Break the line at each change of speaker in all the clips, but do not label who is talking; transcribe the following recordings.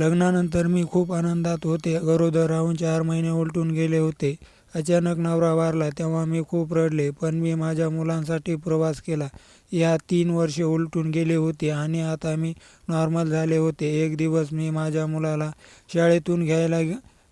लग्नानंतर मी खूप आनंदात होते. गरोदर राहून चार महिने उलटून गेले होते. अचानक नवरा वारला तेव्हा मी खूप रडले. पण मी माझ्या मुलांसाठी प्रवास केला. या तीन वर्षे उलटून गेले होते आणि आता मी नॉर्मल झाले होते. एक दिवस मी माझ्या मुलाला शाळेतून घ्यायला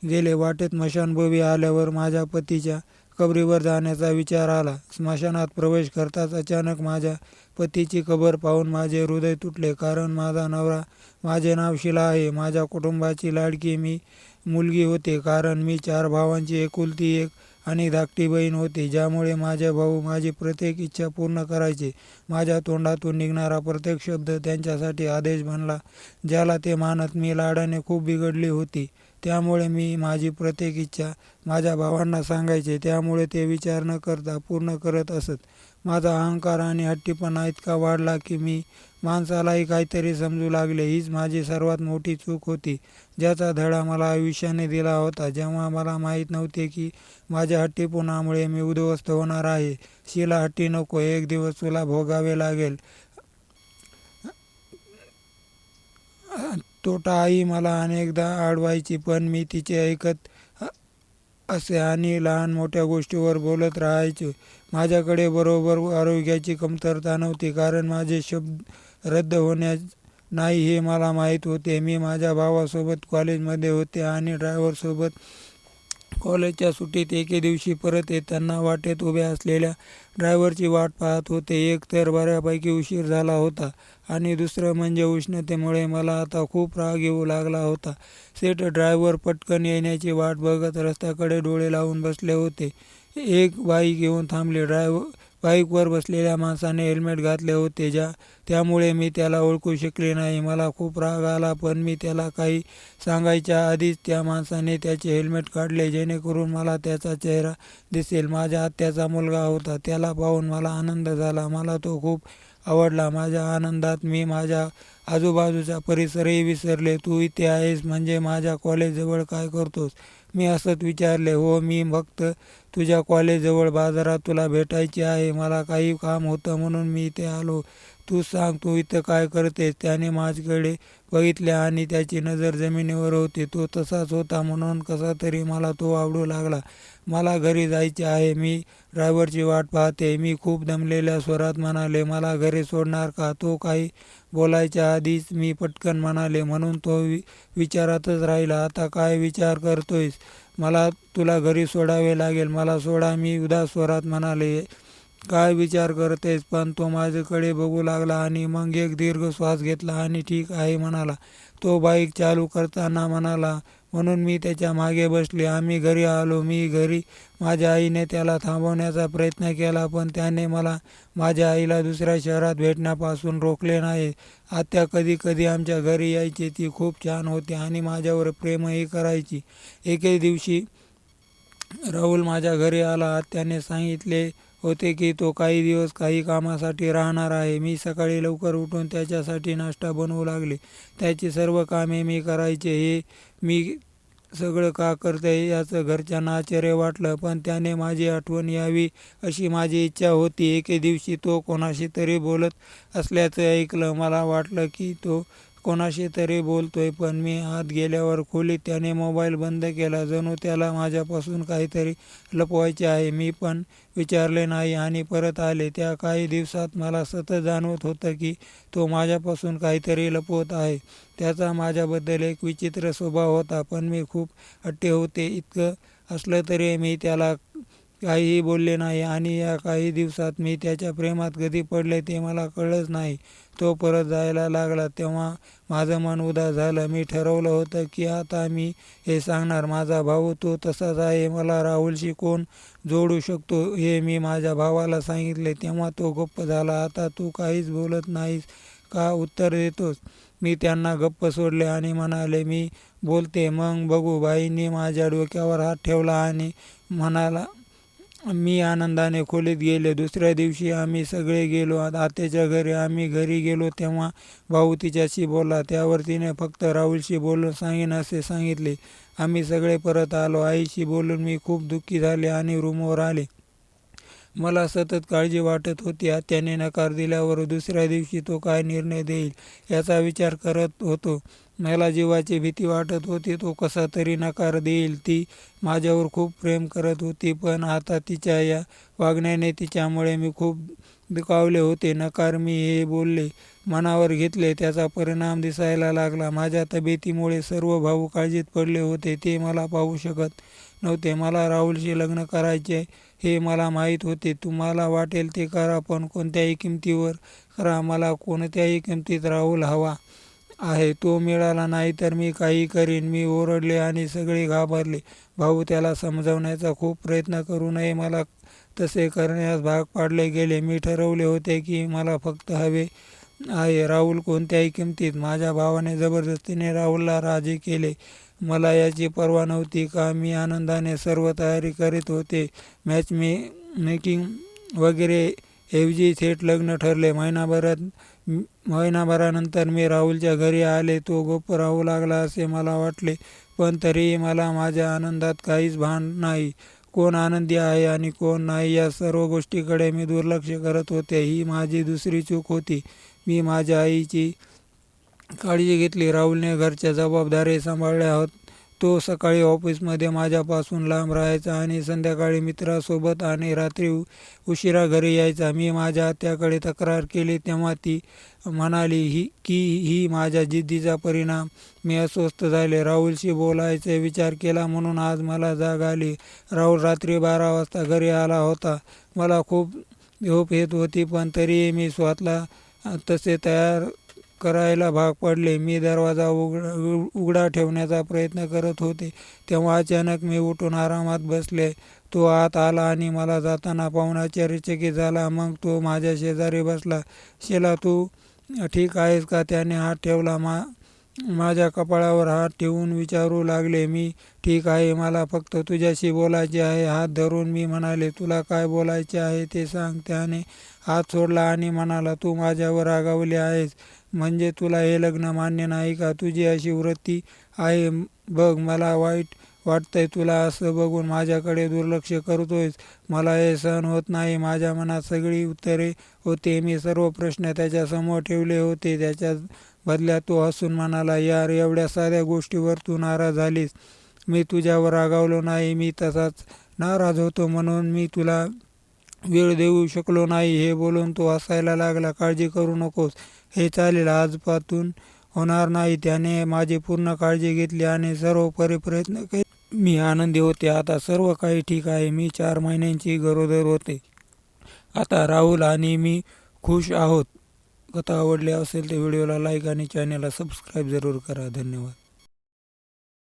गेले. वाटेत स्मशानभूमी आल्यावर माझ्या पतीच्या कबरीवर जाण्याचा विचार आला. स्मशानात प्रवेश करताच अचानक माझ्या पतीची खबर पाहून माझे हृदय तुटले. कारण माझा नवरा. माझे नाव शिला आहे. माझ्या कुटुंबाची लाडकी मी मुलगी होते. कारण मी चार भावांची एकुलती एक आणि धाकटी बहीण होते. ज्यामुळे माझे भाऊ माझी प्रत्येक इच्छा पूर्ण करायचे. माझ्या तोंडातून निघणारा प्रत्येक शब्द त्यांच्यासाठी आदेश बनला. ज्याला ते मानत. मी लाडाने खूप बिघडली होती. त्यामुळे मी माझी प्रत्येक इच्छा माझ्या भावांना सांगायचे. त्यामुळे ते विचार न करता पूर्ण करत असत. माझा अहंकार आणि हट्टीपणा इतका वाढला की मी माणसालाही काहीतरी समजू लागले. हीच माझी सर्वात मोठी चूक होती. ज्याचा धडा मला आयुष्याने दिला होता. जेव्हा मला माहीत नव्हते की माझ्या हट्टीपणामुळे मी उद्ध्वस्त होणार आहे. शीला हट्टी नको. एक दिवस तुला भोगावे लागेल. तोटा आई मला अनेकदा आडवायची पण मी तिचे ऐकत असे आणि लहान मोठ्या गोष्टीवर बोलत राहायचो. माझ्याकडे बरोबर आरोग्याची कमतरता नव्हती. कारण माझे शब्द रद्द होण्यास नाही हे मला माहीत होते. मी माझ्या भावासोबत कॉलेजमध्ये होते आणि ड्रायव्हरसोबत कॉलेजच्या सुट्टीत एके दिवशी परत येताना वाटेत उभ्या असलेल्या ड्रायव्हरची वाट पाहत होते. एक तर बऱ्यापैकी उशीर झाला होता आणि दुसरं म्हणजे उष्णतेमुळे मला आता खूप राग येऊ लागला होता. सेट ड्रायव्हर पटकन येण्याची वाट बघत रस्त्याकडे डोळे लावून बसले होते. एक बाईक येऊन थांबली. बाईकवर बसलेल्या माणसाने हेल्मेट घातले होते. ज्या त्यामुळे मी त्याला ओळखू शकले नाही. मला खूप राग आला. पण मी त्याला काही सांगायच्या आधीच त्या माणसाने त्याचे हेल्मेट काढले जेणेकरून मला त्याचा चेहरा दिसेल. माझ्या आत्याचा मुलगा होता. त्याला पाहून मला आनंद झाला. मला तो खूप आवडला. माझ्या आनंदात मी माझ्या आजूबाजूचा परिसरही विसरले. तू इथे आहेस म्हणजे माझ्या कॉलेजजवळ काय करतोस? मी असंच विचारले. हो मी फक्त तुझ्या कॉलेजजवळ बाजारात तुला भेटायची आहे. मला काही काम होतं म्हणून मी इथे आलो. तू सांग तू इथं काय करतेस? त्याने माझ्याकडे बघितले आणि त्याची नजर जमिनीवर होती. तो तसाच होता म्हणून कसा तरी मला तो आवडू लागला. मला घरी जायचे आहे. मी ड्रायव्हरची वाट पाहते मी खूप दमलेल्या स्वरात म्हणाले. मला घरी सोडणार का? तो काही बोलायच्या आधीच मी पटकन म्हणाले. म्हणून तो वि विचारातच राहिला. आता काय विचार करतोयस? मला तुला घरी सोडावे लागेल. मला सोडा. मी उदास स्वरात म्हणाले. काय विचार करतेस? पण तो माझ्याकडे बघू लागला आणि मग एक दीर्घ श्वास घेतला आणि ठीक आहे म्हणाला. तो बाईक चालू करताना म्हणाला. म्हणून मी त्याच्यामागे बसले. आम्ही घरी आलो. मी घरी माझ्या आईने त्याला थांबवण्याचा प्रयत्न केला. पण त्याने मला माझ्या आईला दुसऱ्या शहरात भेटण्यापासून रोखले नाही. आत्या कधी कधी आमच्या घरी यायची. ती खूप छान होती आणि माझ्यावर प्रेमही करायची. एके दिवशी राहुल माझ्या घरी आला. आत्याने सांगितले होते की तो काही दिवस काही कामासाठी राहणार आहे. मी सकाळी लवकर उठून त्याच्यासाठी नाश्ता बनवू लागले. त्याची सर्व कामे मी करायचे. हे मी सगळं का करते याचं घरच्यांना आश्चर्य वाटलं. पण त्याने माझी आठवण यावी अशी माझी इच्छा होती. एके दिवशी तो कोणाशी तरी बोलत असल्याचं ऐकलं. मला वाटलं की तो कोणाशी तरी बोलतोय. पण मी आत गेल्यावर खोलीत त्याने मोबाईल बंद केला. जणू त्याला माझ्यापासून काहीतरी लपवायचे आहे. मी पण विचारले नाही आणि परत आले. त्या काही दिवसात मला सतत जाणवत होतं की तो माझ्यापासून काहीतरी लपवत आहे. त्याचा माझ्याबद्दल एक विचित्र स्वभाव होता. पण मी खूप हट्टी होते. इतकं असलं तरी मी त्याला काहीही बोलले नाही आणि या काही दिवसात मी त्याच्या प्रेमात कधी पडले ते मला कळलंच नाही. तो परत जायला लागला तेव्हा माझं मन उदास झालं. मी ठरवलं होतं की आता मी हे सांगणार. माझा भाऊ तो तसाच आहे. मला राहुलशी कोण जोडू शकतो हे मी माझ्या भावाला सांगितले. तेव्हा तो गप्प झाला. आता तू काहीच बोलत नाहीस का उत्तर देतोस? मी त्यांना गप्प सोडले आणि म्हणाले मी बोलते मग बघू. बाईंनी माझ्या डोक्यावर हात ठेवला आणि म्हणाला. मी आनंदाने खोलीत गेले. दुसऱ्या दिवशी आम्ही सगळे गेलो आत्याच्या घरी. आम्ही घरी गेलो तेव्हा भाऊ तिच्याशी बोलला. त्यावर तिने फक्त राहुलशी बोलून सांगेन असे सांगितले. आम्ही सगळे परत आलो. आईशी बोलून मी खूप दुःखी झाले आणि रूमवर आले. मला सतत काळजी वाटत होती. आत्याने नकार दिल्यावर दुसऱ्या दिवशी तो काय निर्णय देईल याचा विचार करत होतो. मला जीवाची भीती वाटत होती. तो कसा तरी नकार देईल. ती माझ्यावर खूप प्रेम करत होती पण आता तिच्या या वागण्याने तिच्यामुळे मी खूप दुखावले होते. नकार मी हे बोलले मनावर घेतले. त्याचा परिणाम दिसायला लागला. माझ्या तब्येतीमुळे सर्व भाऊ काळजीत पडले होते. ते मला पाहू शकत नव्हते. मला राहुलशी लग्न करायचे हे मला माहीत होते. तुम्हाला वाटेल ते करा पण कोणत्याही किमतीवर करा. मला कोणत्याही किमतीत राहुल हवा. आहे तो मिळाला नाही तर मी काही करीन. मी ओरडले आणि सगळे घाबरले. भाऊ त्याला समजावण्याचा खूप प्रयत्न करू नये. मला तसे करण्यास भाग पाडले गेले. मी ठरवले होते की मला फक्त हवे आहे राहुल कोणत्याही किमतीत. माझ्या भावाने जबरदस्तीने राहुलला राजी केले. मला याची पर्वा नव्हती का? मी आनंदाने सर्व तयारी करीत होते. मॅच मे मेकिंग वगैरे ऐवजी थेट लग्न ठरले. महिनाभरात महिनाभरानंतर मी राहुलच्या घरी आले. तो गप्प राहू लागला असे मला वाटले पण तरीही मला माझ्या आनंदात काहीच भान नाही. कोण आनंदी आहे आणि कोण नाही या सर्व गोष्टीकडे मी दुर्लक्ष करत होते. ही माझी दुसरी चूक होती. मी माझ्या आईची काळजी घेतली. राहुलने घरच्या जबाबदारी सांभाळल्या होत तो सकाळी ऑफिसमध्ये माझ्यापासून लांब राहायचा आणि संध्याकाळी मित्रासोबत आणि रात्री उशिरा घरी यायचा. मी माझ्या आत्याकडे तक्रार केली तेव्हा ती म्हणाली ही की ही माझ्या जिद्दीचा परिणाम. मी अस्वस्थ झाले. राहुलशी बोलायचा विचार केला म्हणून आज मला जाग आली. राहुल रात्री बारा वाजता घरी आला होता. मला खूप झोप येत होती पण तरीही मी स्वतःला तसे तयार करायला भाग पडले. मी दरवाजा उघडा उघडा ठेवण्याचा प्रयत्न करत होते. तेव्हा अचानक मी उठून आरामात बसले. तो आत आला आणि मला जाताना पाहून आश्चर्यचकित झाला. मग तो माझ्या शेजारी बसला. शेला तू ठीक आहेस का? त्याने हात ठेवला. मा माझ्या कपाळावर हात ठेवून विचारू लागले. मी ठीक आहे. मला फक्त तुझ्याशी बोलायचे आहे. हात धरून मी म्हणाले तुला काय बोलायचे आहे ते सांग. त्याने हात सोडला आणि म्हणाला तू माझ्यावर रागावले आहेस. म्हणजे तुला हे लग्न मान्य नाही का? तुझी अशी वृत्ती आहे. बघ मला वाईट वाटतंय. तुला असं बघून माझ्याकडे दुर्लक्ष करतोयस. मला हे सहन होत नाही. माझ्या मनात सगळी उत्तरे होते. मी सर्व प्रश्न त्याच्यासमोर ठेवले होते. त्याच्या बदल्यात तो हसून म्हणाला यार एवढ्या साऱ्या गोष्टीवर तू नाराज झालीस. मी तुझ्यावर रागावलो नाही. मी तसाच नाराज होतो म्हणून मी तुला वेळ देऊ शकलो नाही हे बोलून तो हसायला लागला काळजी करू नकोस. हे चालेल आजपासून होणार नाही. त्याने माझी पूर्ण काळजी घेतली आणि सर्वोपरी प्रयत्न केले. मी आनंदी होते. आता सर्व काही ठीक आहे. मी चार महिन्यांची गरोदर होते. आता राहुल आणि मी खुश आहोत. कथा आवडली असेल तर व्हिडिओला लाईक आणि चॅनलला सबस्क्राईब जरूर करा. धन्यवाद.